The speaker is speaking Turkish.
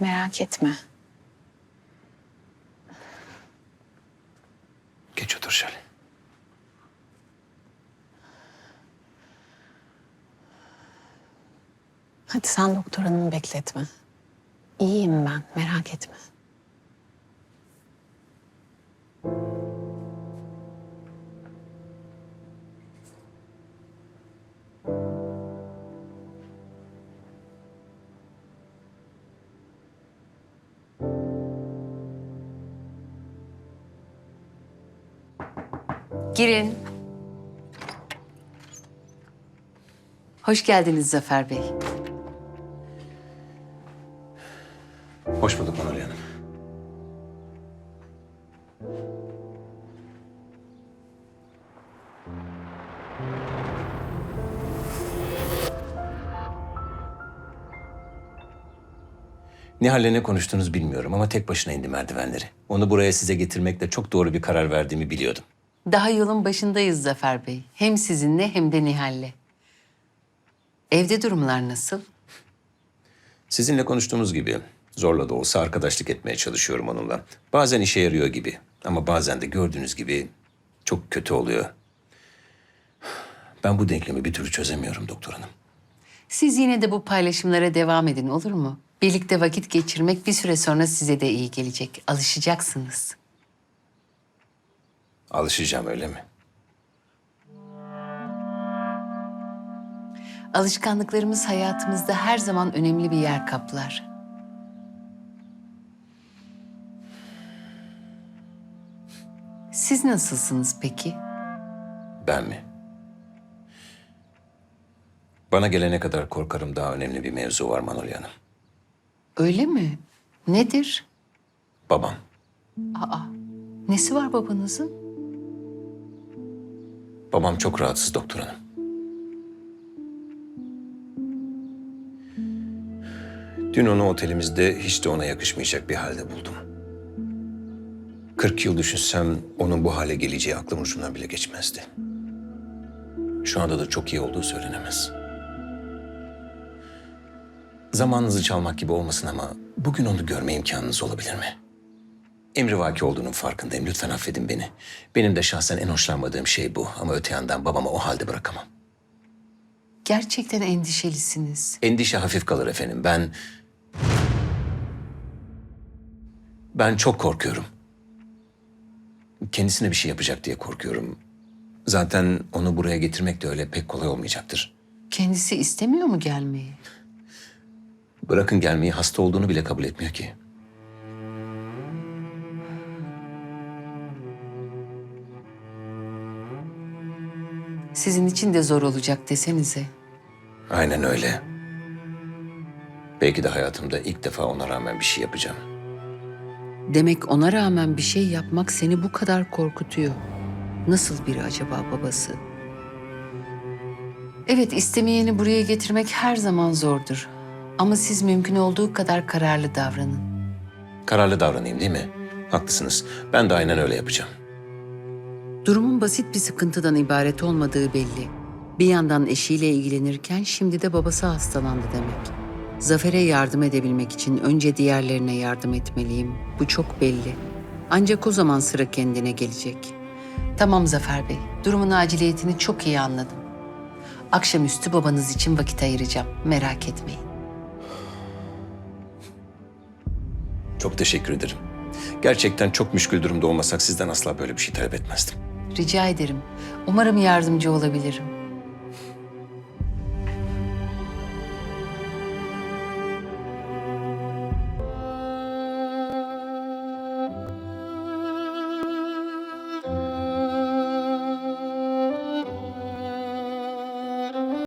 Merak etme. Geç otur şöyle. Hadi sen doktor hanımı bekletme. İyiyim ben, merak etme. Girin. Hoş geldiniz Zafer Bey. Hoş bulduk Manolya Hanım. Nihal'le ne konuştunuz bilmiyorum ama tek başına indi merdivenleri. Onu buraya size getirmekle çok doğru bir karar verdiğimi biliyordum. Daha yolun başındayız Zafer Bey. Hem sizinle hem de Nihal'le. Evde durumlar nasıl? Sizinle konuştuğumuz gibi zorla da olsa arkadaşlık etmeye çalışıyorum onunla. Bazen işe yarıyor gibi ama bazen de gördüğünüz gibi çok kötü oluyor. Ben bu denklemi bir türlü çözemiyorum doktor hanım. Siz yine de bu paylaşımlara devam edin olur mu? Birlikte vakit geçirmek bir süre sonra size de iyi gelecek. Alışacaksınız. Alışacağım öyle mi? Alışkanlıklarımız hayatımızda her zaman önemli bir yer kaplar. Siz nasılsınız peki? Ben mi? Bana gelene kadar korkarım daha önemli bir mevzu var Manolya Hanım. Öyle mi? Nedir? Babam. Aa, nesi var babanızın? Babam çok rahatsız doktor hanım. Dün onu otelimizde hiç de ona yakışmayacak bir halde buldum. 40 yıl düşünsem onun bu hale geleceği aklım ucundan bile geçmezdi. Şu anda da çok iyi olduğu söylenemez. Zamanınızı çalmak gibi olmasın ama bugün onu görme imkanınız olabilir mi? Emrivaki olduğunun farkındayım. Lütfen affedin beni. Benim de şahsen en hoşlanmadığım şey bu. Ama öte yandan babamı o halde bırakamam. Gerçekten endişelisiniz. Endişe hafif kalır efendim. Ben... Ben çok korkuyorum. Kendisine bir şey yapacak diye korkuyorum. Zaten onu buraya getirmek de öyle pek kolay olmayacaktır. Kendisi istemiyor mu gelmeyi? Bırakın gelmeyi hasta olduğunu bile kabul etmiyor ki. Sizin için de zor olacak desenize. Aynen öyle. Belki de hayatımda ilk defa ona rağmen bir şey yapacağım. Demek ona rağmen bir şey yapmak seni bu kadar korkutuyor. Nasıl biri acaba babası? Evet, istemeyeni buraya getirmek her zaman zordur. Ama siz mümkün olduğu kadar kararlı davranın. Kararlı davranayım değil mi? Haklısınız. Ben de aynen öyle yapacağım. Durumun basit bir sıkıntıdan ibaret olmadığı belli. Bir yandan eşiyle ilgilenirken şimdi de babası hastalandı demek. Zafer'e yardım edebilmek için önce diğerlerine yardım etmeliyim. Bu çok belli. Ancak o zaman sıra kendine gelecek. Tamam Zafer Bey, durumun aciliyetini çok iyi anladım. Akşamüstü babanız için vakit ayıracağım. Merak etmeyin. Çok teşekkür ederim. Gerçekten çok müşkül durumda olmasak sizden asla böyle bir şey talep etmezdim. Rica ederim. Umarım yardımcı olabilirim.